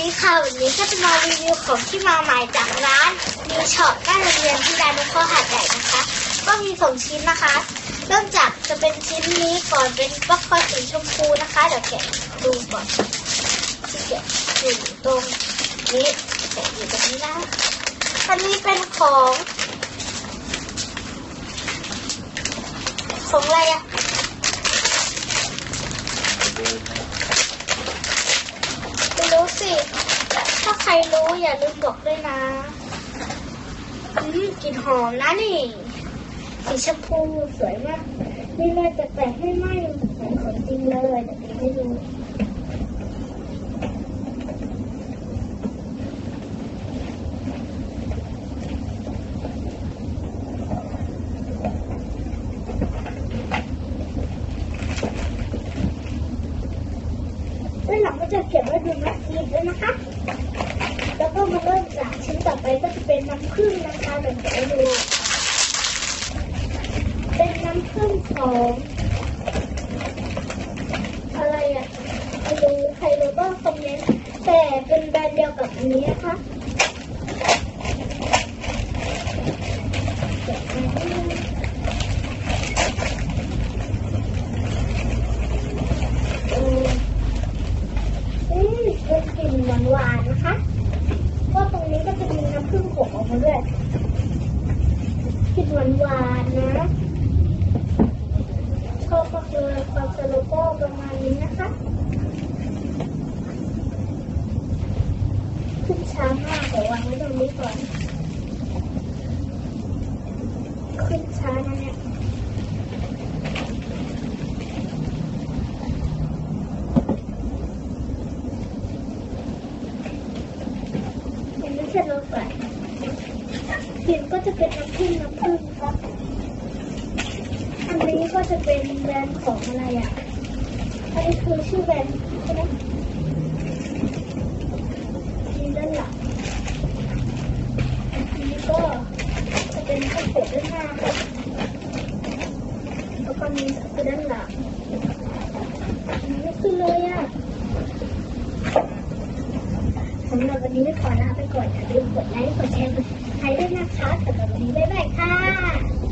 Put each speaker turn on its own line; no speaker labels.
ดีค่ะวันนี้ก็จะมารีวิวของที่มาใหม่จากร้านมีช็อปหน้าโรงเรียนที่ร้านุข้อหาดใหญ่นะคะ ก็มีสองชิ้นนะคะ เริ่มจากจะเป็นชิ้นนี้ก่อนเป็นบล็อกคอสีชมพูนะคะเดี๋ยวแกะดูก่อนที่แกะอยู่ตรงนี้แกะอยู่ตรงนี้นะอันนี้เป็นของของอะไรอะไม่รู้สิ ถ้าใค รรู้อย่าลืมบอกด้วยนะอืมกลิ่นหอมนะนี่ สีชมพูสวยมาก นี่เลยจะแปะให้ไหมเหมือนของจริงเลยเดี๋ยวนี้ให้ดูด้านหลังก็จะเขียนว่าดูนักกีด้วยนะคะ แล้วก็มาเริ่มจากชิ้นต่อไปก็จะเป็นน้ำผึ้งนะคะเดี๋ยวไปดูเป็นน้ำผึ้งของอะไรอะไม่รู้ใครรู้ก็คอมเมนต์แต่เป็นแบรนด์เดียวกับอันนี้นะคะเดี๋ยวนะเออ อืมเป็นกลิ่นหวานหวานๆนะคะ ก็ตรงนี้ก็จะมีน้ำผึ้งหกออกมาด้วยกลิ่นหวานหวานๆนะ ชอบก็คือความสโลโก้ประมาณ นี้นะคะขึ้นช้ามากแต่วางไว้ตรงนี้ก่อน ขึ้นช้านะเนี่ยยังไม่เสร็จแล้วก่อนเขียนก็จะเป็นน้ำผึ้งน้ำผึ้งครับ อันนี้ก็จะเป็นแบรนด์ของอะไรอะ อันนี้คือชื่อแบรนด์ใช่ไหมมีด้านหลังอันนี้ก็จะเป็นข้าวโพดด้านหน้าครับแล้วก็มีคือด้านหลังอันไม่ขึ้นเลยอะสำหรับวันนี้ขอลาไปก่อนอย่าลืมกดไลค์กดแชร์กดติดตามด้วยนะคะสำหรับวันนี้บ๊ายบายค่ะ